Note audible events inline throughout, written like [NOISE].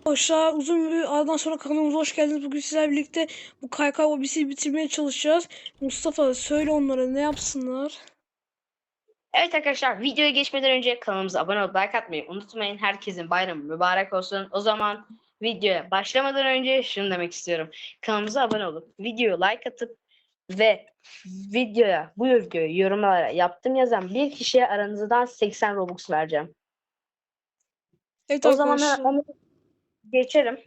Arkadaşlar uzun bir aradan sonra kanalımıza hoş geldiniz. Bugün sizlerle birlikte bu kaykay hobisi bitirmeye çalışacağız. Mustafa söyle onlara ne yapsınlar. Evet arkadaşlar videoya geçmeden önce kanalımıza abone olup like atmayı unutmayın. Herkesin bayramı mübarek olsun. O zaman videoya başlamadan önce şunu demek istiyorum. Kanalımıza abone olup videoyu like atıp ve videoya bu videoyu yorumlara yaptım yazan bir kişiye aranızdan 80 Robux vereceğim. Evet O zaman onu geçelim.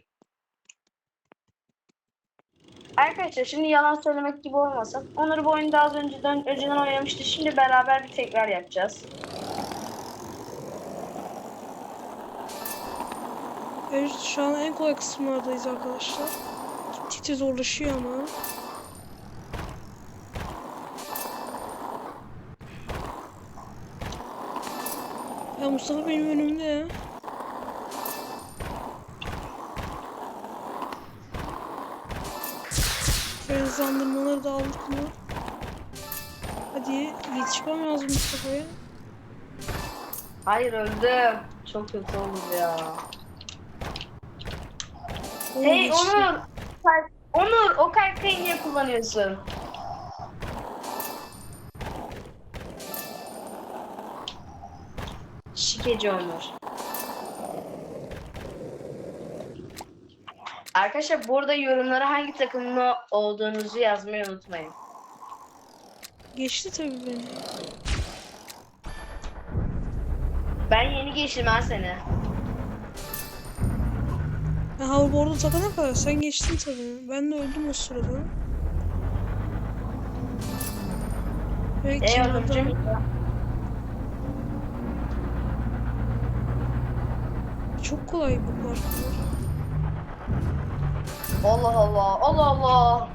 Arkadaşlar şimdi yalan söylemek gibi olmasın. Onları bu oyunda az önceden önceden oynamıştı. Şimdi beraber bir tekrar yapacağız. Evet şu an en kolay kısımlardayız arkadaşlar. Gittikçe zorlaşıyor ama. Ya Mustafa benim önümde ya. Hızlandırmaları da aldık mı? Hadi yetişmem lazım Mustafa'ya. Hayır öldüm. Çok kötü oldu ya. Oo, Hey geçti. Onur. Onur o kaykayı niye kullanıyorsun? Şikeci Onur. Arkadaşlar burada yorumlara hangi takımda olduğunuzu yazmayı unutmayın. Geçti tabii beni. Ben yeni geçtim ha seni. Ben hoverboard'u takana kadar sen geçtin tabii. Ben de öldüm o sırada. Ve Ey kenardan çok kolay bu parkur. Allah Allah. Allah Allah.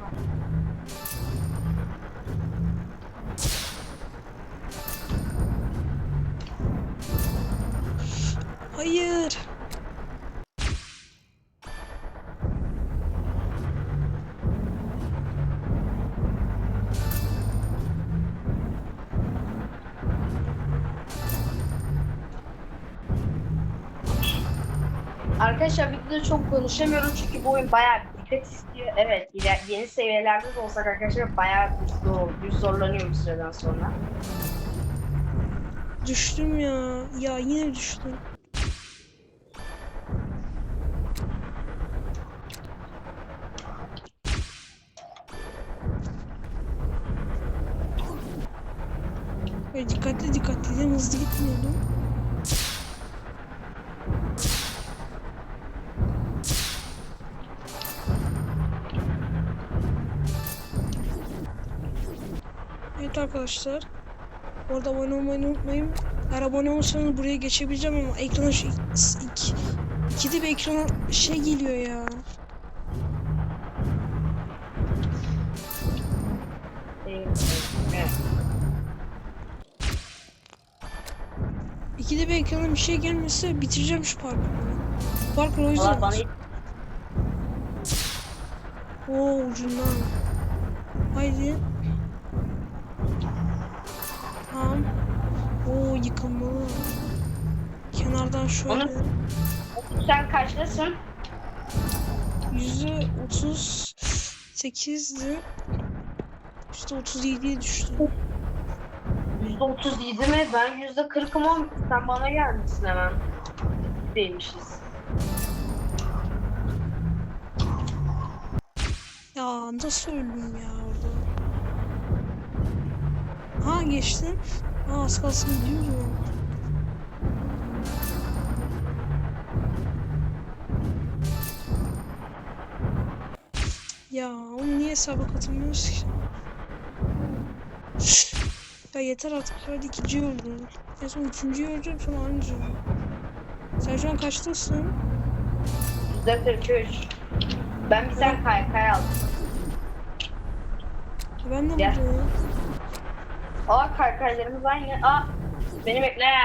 Hayır. Arkadaşlar videoda çok konuşamıyorum çünkü bu oyun bayağı dikkat istiyor. Evet yeni seviyelerde de olsak arkadaşlar bayağı bir, zor, bir zorlanıyor bir süreden sonra. Düştüm ya. Ya yine düştüm. Dikkatli dikkatli hızlı gitmiyordum. Arkadaşlar. Bu arada abone olmayı unutmayın. Eğer abone olursanız buraya geçebileceğim ama ekrana şu iki, ikide bir ekrana şey geliyor ya. İkide bir ekrana bir şey gelmese bitireceğim şu parkuru. Parkur o yüzden. Bana Oo ucundan. Haydi. Tamam. Oo yıkılmalı. Kenardan şöyle. Onu- sen kaçtasın? Yüzde otuz sekizdi. Yüzde otuz yediye düştü. %37 mi? Ben %40'ım ama sen bana gelmişsin hemen. Değilmişiz. Ya nasıl öldüm ya orada? Ha geçtim. Aa az kalsın gidiyorum. Ya onu niye hesaba katılmıyoruz ki? Ya yeter artık. Hadi ikinciyi öldüm. En son üçüncüyü öleceğim sonra anca. Sen şu an kaçtasın? %43. Ben bir sen kay kay aldım. Ben de buradayım. Aa kaykaylarımız aynı. Aa beni bekle. [LAUGHS]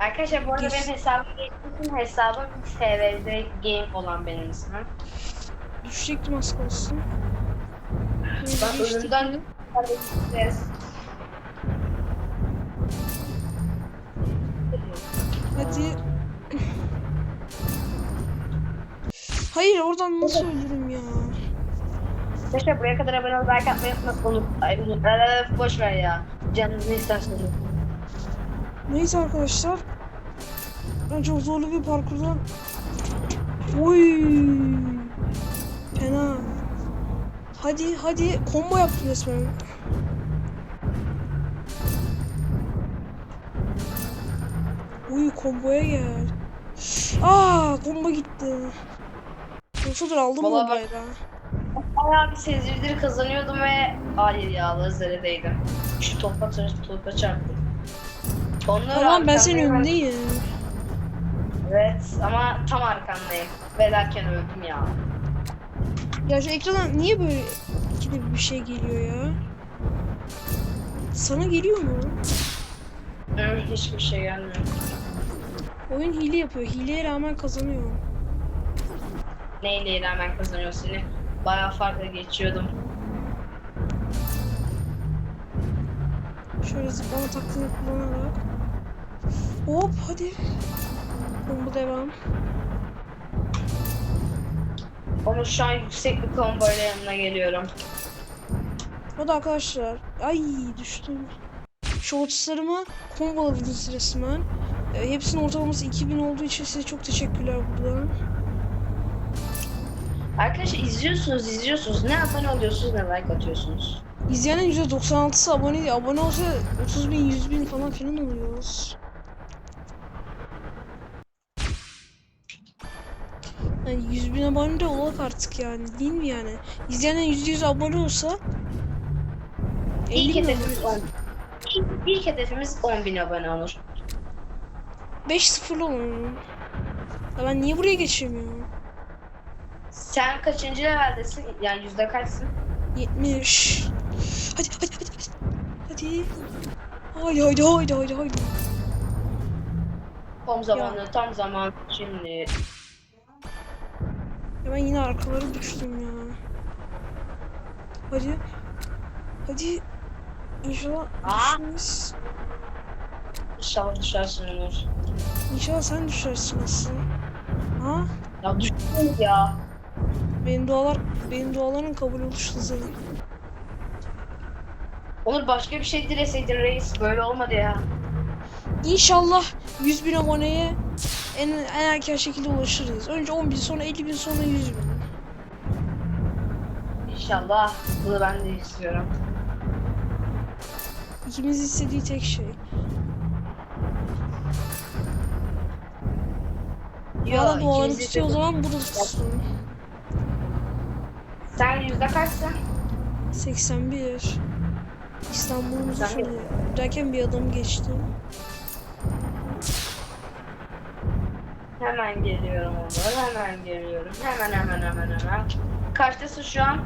Arkadaşlar bu arada Geç. benim hesabım geçmişim. Hesabım TV'de game olan benim ismim. Düşecektim az kalsın. Önümden Yes. Hadi. [LAUGHS] Hayır oradan nasıl ölürüm ya? Arkadaşlar buraya kadar abone olup like atmayı unutmayın. Ay, Ee, boş ver ya. Canınız ne isterseniz. Neyse arkadaşlar. Ben çok zorlu bir parkurdan. Oy. Fena. Hadi hadi combo yaptım resmen. Uy komboya gel. Aa combo gitti. Dur aldım mı Vallahi bak- bayrağı? Bayağı bir sezdirdir kazanıyordum ve hayır ya lazere değdim. Şu topa, topa çarptım. Onları Tamam ben senin önündeyim. Evet ama tam arkandayım. Ve derken öldüm ya. Ya şu ekrana niye böyle ikide bir şey geliyor ya? Sana geliyor mu? Hı, hiçbir şey gelmiyor. Oyun hile yapıyor. Hileye rağmen kazanıyor. Neyle rağmen kazanıyor seni? Bayağı farklı geçiyordum. Şöyle zıplama taktiğini kullanarak. Hop hadi. Combo devam. Ama şu an yüksek bir combo ile yanına geliyorum. O da arkadaşlar. Ay düştüm. Shortslarımı comboladınız resmen. E, hepsinin ortalaması 2000 olduğu için size çok teşekkürler buradan. Arkadaşlar izliyorsunuz izliyorsunuz. Ne abone oluyorsunuz ne like atıyorsunuz. İzleyenin %96'sı abone değil. Abone olsa 30 bin, 100 bin falan filan oluyoruz. Yani 100 bin abone de olak artık yani. Değil mi yani? İzleyenin %100 abone olsa 50 İlk bin hedefimiz olur. 10. İlk, ilk hedefimiz 10.000 abone olur. 5-0'lı olalım. Ya ben niye buraya geçemiyorum? Sen kaçıncı leveldesin? Yani yüzde kaçsın? 70. Hadi hadi hadi hadi. Hadi. Haydi haydi haydi haydi haydi. Tam zamanı, tam zaman şimdi. Ya ben yine arkalara düştüm ya. Hadi. Hadi. İnşallah düşmez. İnşallah düşersin Onur. İnşallah sen düşersin aslında. Ha? Ya düştün ya. Benim dualar, benim duaların kabul oluş hızı. Onur başka bir şey dileseydin reis. Böyle olmadı ya. İnşallah 100 bin aboneye en, en erken şekilde ulaşırız. Önce 10 bin sonra 50 bin sonra 100 bin. İnşallah. Bunu ben de istiyorum. İkimiz istediği tek şey. Ya ikimiz de- tutuyor o zaman burada tutsun. Sen yüzde kaçsın? 81. İstanbul'umuzu Ben- şöyle derken bir adam geçti. Hemen geliyorum Onur. Hemen geliyorum. Hemen hemen hemen hemen. Kaçtasın şu an?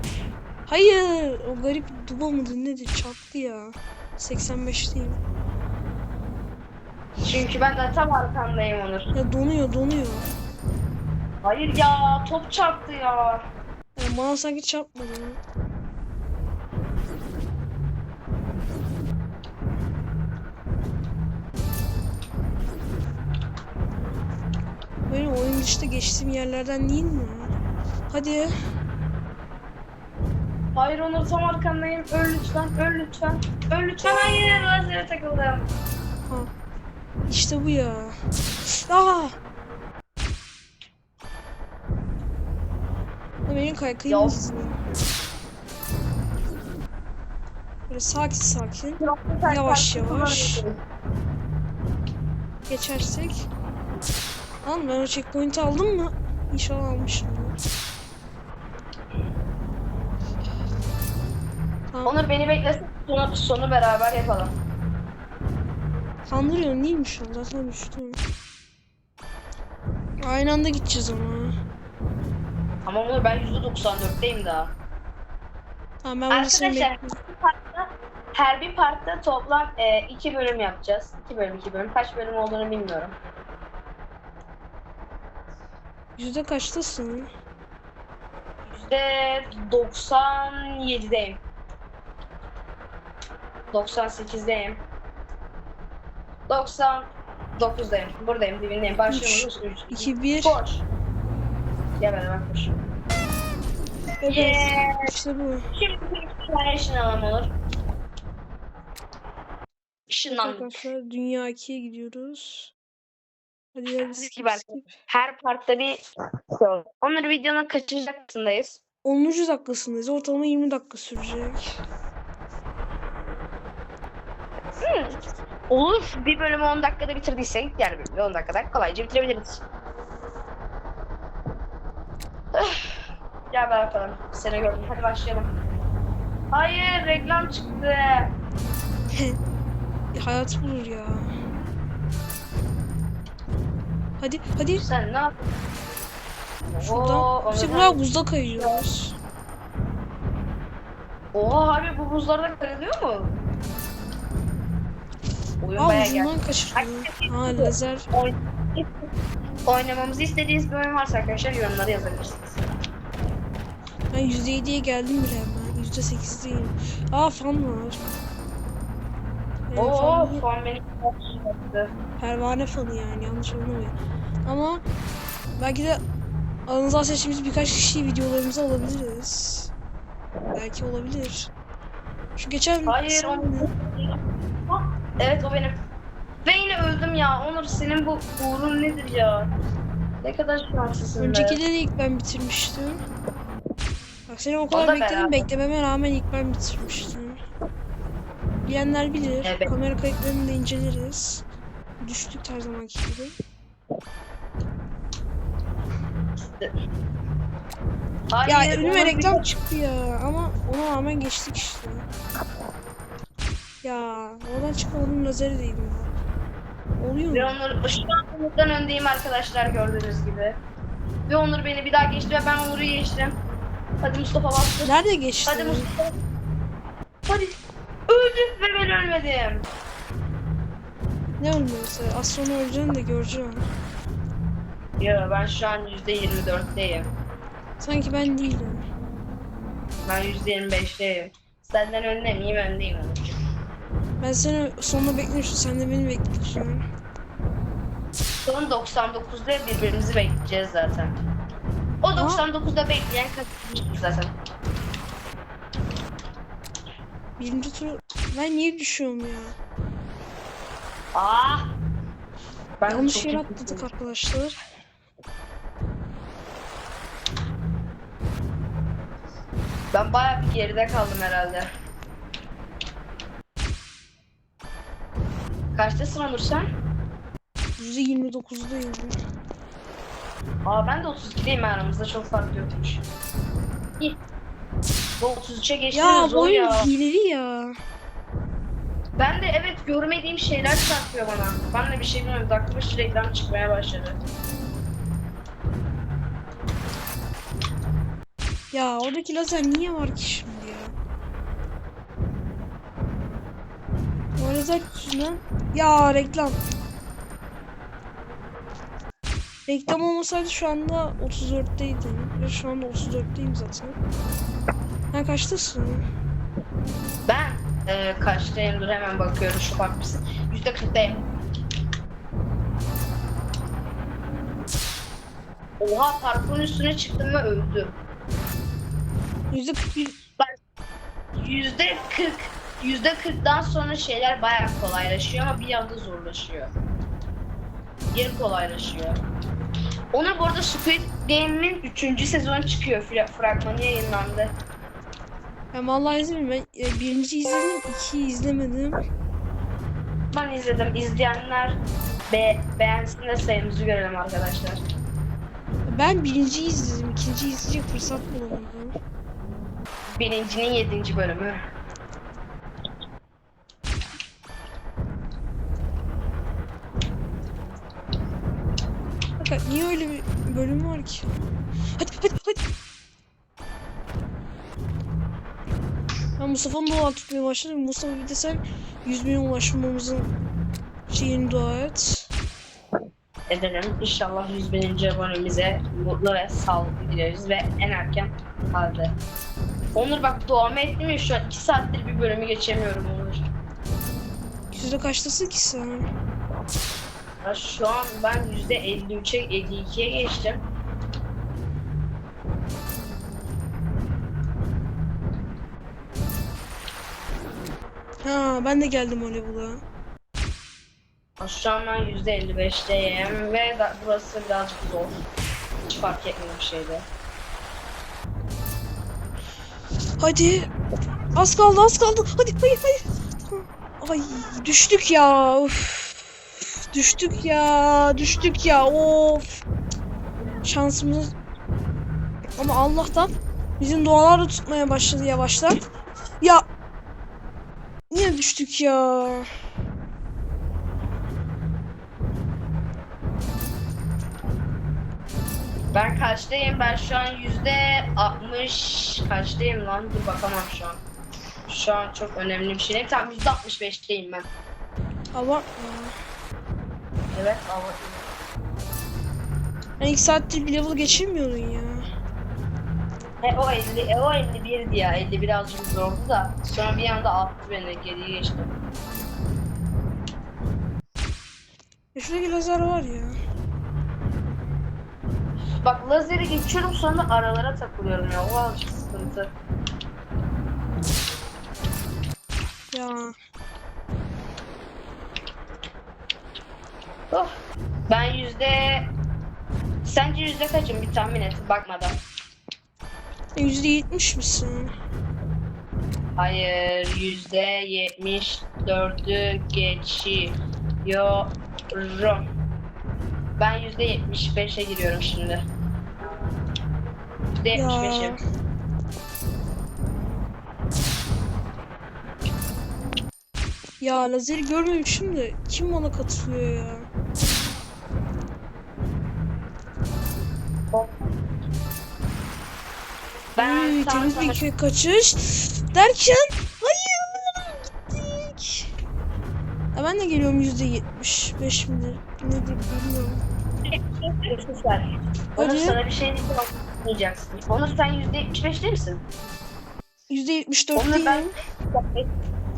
Hayır, o garip duba mıdır nedir çarptı ya. 85'teyim. Çünkü ben de tam arkandayım Onur. Ya donuyor, donuyor. Hayır ya top çarptı ya. Bana sanki çarpmadı. Benim oyun dışında geçtiğim yerlerden değil mi? Hadi. Hayır Onur tam arkandayım. Öl lütfen. Öl lütfen. Öl lütfen. Hayır lazere takıldım. Ha. İşte bu ya. Aa! Benim kaykayım Ya. Böyle sakin sakin Yavaş, yavaş. geçersek. Lan ben o checkpoint'i aldım mı? İnşallah almışımdır. Tamam. Onur beni beklesin. Sonu, sonu beraber yapalım. Kandırıyorsun değil mi şu an? Zaten düştüm. Aynı anda gideceğiz ama. Ama Onur ben %94'teyim daha. Tamam ben Arkadaşlar bekliyorum. bir partta, her bir partta toplam e, iki bölüm yapacağız. İki bölüm iki bölüm. Kaç bölüm olduğunu bilmiyorum. Yüzde kaçtasın? %97'deyim. 98'deyim. 90 9'dayım. Buradayım, dibindeyim. Başlıyoruz. 3, 2, 1. Koş. Evet. Yeah. İşte bu. Şimdi bir tane ışınlanalım olur. Işınlandık. Arkadaşlar Dünya 2'ye gidiyoruz. Hadi hadi Skip skip. Her partta bir şey. Onları videonun kaçıncı dakikasındayız? 10. dakikasındayız. Ortalama 20 dakika sürecek. Hmm. Olur. Bir bölümü 10 dakikada bitirdiysek diğer bölümü 10 dakikada kolayca bitirebiliriz. Öf. Gel bakalım. Seni gördüm. Hadi başlayalım. Hayır reklam çıktı. [LAUGHS] Hayat bulur ya. Hadi hadi. Sen ne yaptın? Şuradan. Onurhan- buraya buzda kayıyoruz. Oha abi bu buzlarda kayılıyor mu? Oyun Aa bayağı ucundan kaçırıyor. Ha [LAUGHS] lazer. Oyn- Oynamamızı istediğiniz bir oyun varsa arkadaşlar yorumlara yazabilirsiniz. Ben %7'ye geldim bile hemen. %8'deyim. Aa fan var. Yani Oo, fan- fan beni yaptı. pervane fanı yani yanlış anlamayın. Ama belki de aranızdan seçtiğimiz birkaç kişiyi videolarımıza alabiliriz. Belki olabilir. Şu geçen Hayır onu... Ah, Evet o benim. Ve yine öldüm ya. Onur senin bu uğrun nedir ya? Ne kadar şanslısın be. Önceki de ilk ben bitirmiştim. Bak seni o kadar da bekledim beraber. beklememe rağmen ilk ben bitirmiştim. Bilenler bilir. Evet. Kamera kayıtlarını da inceleriz. Düştük her zamanki gibi. Hayır, Ya Onur önüme bir- reklam çıktı ya ama ona rağmen geçtik işte. Ya oradan çıkamadım lazeri değdim ya. Oluyor Ve? Onur şu an Onur'dan öndeyim arkadaşlar gördüğünüz gibi. Ve Onur beni bir daha geçti ve ben Onur'u geçtim. Hadi Mustafa bastı. Nerede geçti? Hadi Mustafa. Hadi. Öldüm ve ben ölmedim. Ne ölmüyorsa az sonra öleceğini de göreceğim. Ya ben şu an %24'teyim. Sanki ben değilim. Ben %25'teyim. Senden önde miyim? Öndeyim Onurcuğum. Ben seni sonunda bekliyorsun. Sen de beni bekliyorsun. Son 99'da birbirimizi bekleyeceğiz zaten. O 99'da bekleyen kazanmıştır zaten. Birinci tur... Ben niye düşüyorum ya? Ah! Ben Yanlış yere atladık arkadaşlar. Ben bayağı bir geride kaldım herhalde. Kaçtasın Onur sen? %29'dayım. Aa ben de 32'deyim aramızda çok fark yokmuş. İyi. Bu 33'e geçti Ya zor bu oyun ya. hileli ya. Ben de evet görmediğim şeyler çarpıyor bana. Ben de bir şey bilmiyorum. Dakika başı reklam çıkmaya başladı. Ya oradaki lazer niye var ki şimdi lazer yüzünden... Ya reklam. Reklam olmasaydı şu anda 34'teydim. Ve şu anda 34'teyim zaten. Ha kaçtasın? Ben e, kaçtayım dur hemen bakıyorum şu bak mısın? Yüzde 40'tayım. Oha parkurun üstüne çıktım ve öldüm. %41 Yüzde 40. Yüzde 40'dan sonra şeyler bayağı kolaylaşıyor ama bir anda zorlaşıyor. Geri kolaylaşıyor. Ona bu arada Squid Game'in 3. sezonu çıkıyor. Fra- Fragmanı yayınlandı. Ben vallahi izlemedim. Ben e, birinci izledim, ikiyi izlemedim. Ben izledim. İzleyenler be beğensin de sayımızı görelim arkadaşlar. Ben birinciyi izledim, ikinciyi izleyecek fırsat bulamadım. Birincinin 7. bölümü. Fakat niye öyle bir bölüm var ki? Hadi hadi hadi. Ben Mustafa'nın dua tutmaya başladım. Mustafa bir de sen 100 milyon ulaşmamızın şeyini dua et. Edelim. İnşallah 100 bininci abonemize mutlu ve sağlıklı dileriz ve en erken halde. Onur bak doğama ettim ya şu an 2 saattir bir bölümü geçemiyorum Onur. Yüzde kaçtasın ki sen? Ya şu an ben %53'e 52'ye geçtim. Ha ben de geldim o level'a. Şu an ben %55'teyim ve da- burası birazcık zor. Hiç fark etmiyor bir şeyde. Hadi. Az kaldı az kaldı. Hadi hayır hayır. Ay düştük ya. Of. Düştük ya. Düştük ya. Of. Şansımız. Ama Allah'tan bizim dualar da tutmaya başladı yavaştan. Ya. Niye düştük ya? Ben kaçtayım? Ben şu an %60 kaçtayım lan? Dur bakamam şu an. Şu an çok önemli bir şey. değil. Tamam %65'teyim ben. Abartma. Evet ama Yani ilk saatte bir level geçirmiyordun ya. E, o 50, e, o 51'di ya. 50 birazcık zordu da. Sonra bir anda attı beni. Geriye geçti. Ya şuradaki lazer var ya. Bak lazeri geçiyorum sonra aralara takılıyorum ya. O azıcık sıkıntı. Ya. Oh. Ben yüzde... Sence yüzde kaçım bir tahmin et bakmadan. Yüzde yetmiş misin? Hayır yüzde yetmiş dördü geçiyorum. Ben yüzde yetmiş beşe giriyorum şimdi. Yüzde yetmiş Ya. beşe. Ya lazeri görmemişim de kim bana katılıyor ya? Sana bir köy kaçış. Derken hayır gittik. Ya ben de geliyorum yüzde yetmiş beş midir nedir bilmiyorum. Hadi. sana bir şey anlamayacaksın. Onur sen yüzde yetmiş beş değil misin? Yüzde yetmiş Onur dörtteyim. ben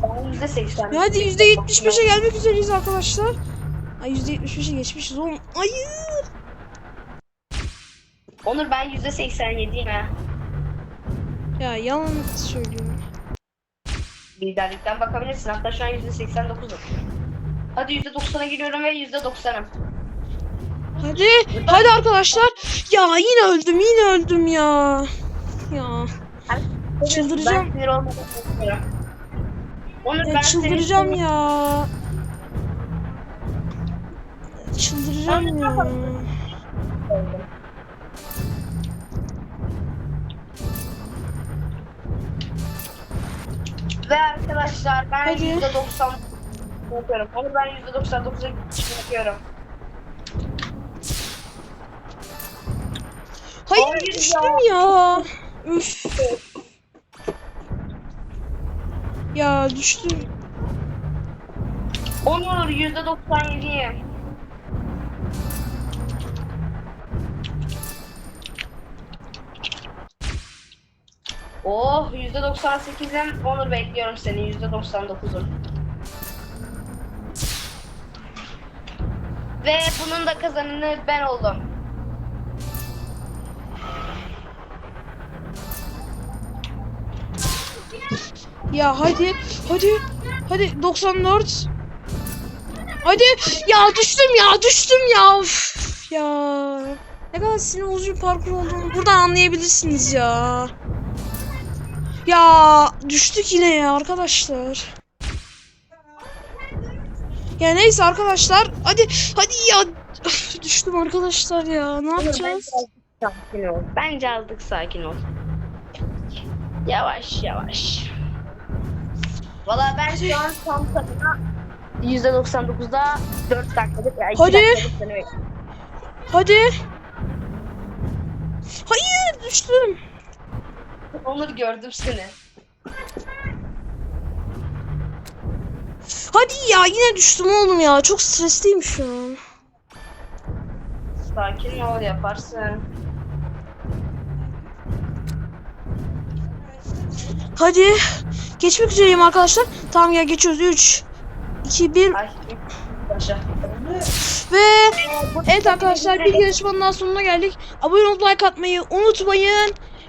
ben yüzde seksen. Hadi yüzde yetmiş beşe gelmek üzereyiz arkadaşlar. Ay yüzde yetmiş beşe geçmişiz oğlum. Hayır. Onur ben yüzde seksen yediyim ha. Ya yalan söylüyorum. Liderlikten bakabilirsin. Hatta şu an yüzde seksen dokuzum. Hadi yüzde doksana giriyorum ve yüzde doksanım. Hadi. Hadi arkadaşlar. Ya yine öldüm yine öldüm ya. Ya. Çıldıracağım. Ben sinir olmadan bakıyorum. Onur Ya ben çıldıracağım ya. Çıldıracağım ya. Ve arkadaşlar ben Hadi. %90 yapıyorum. Hayır ben %99'a yapıyorum. Hayır, Hayır düştüm ya. ya. Üf. Ya düştüm. Onur %97'yim. Oh yüzde doksan sekizim. Onur bekliyorum seni yüzde doksan dokuzum. Ve bunun da kazananı ben oldum. Ya hadi. Hadi. Hadi 94. Hadi. Ya düştüm ya düştüm ya. Üf, ya. Ne kadar sinir bozucu parkur olduğunu buradan anlayabilirsiniz ya. Ya düştük yine ya arkadaşlar. Ya neyse arkadaşlar. Hadi hadi ya. Düştüm arkadaşlar ya. Ne yapacağız? Sakin ol. Bence azlık sakin ol. Yavaş yavaş. Valla ben şu an tam tadına %99'da 4 dakikalık ya 2 Hadi. dakikalık. Hadi. Hayır düştüm. Onur gördüm seni. Hadi ya yine düştüm oğlum ya. Çok stresliyim şu an. Sakin ol yaparsın. Hadi. Geçmek üzereyim arkadaşlar. Tamam ya geçiyoruz. 3 2 1 Ay başla. Ve evet arkadaşlar bir yarışmanın daha sonuna geldik. Abone olup like atmayı unutmayın.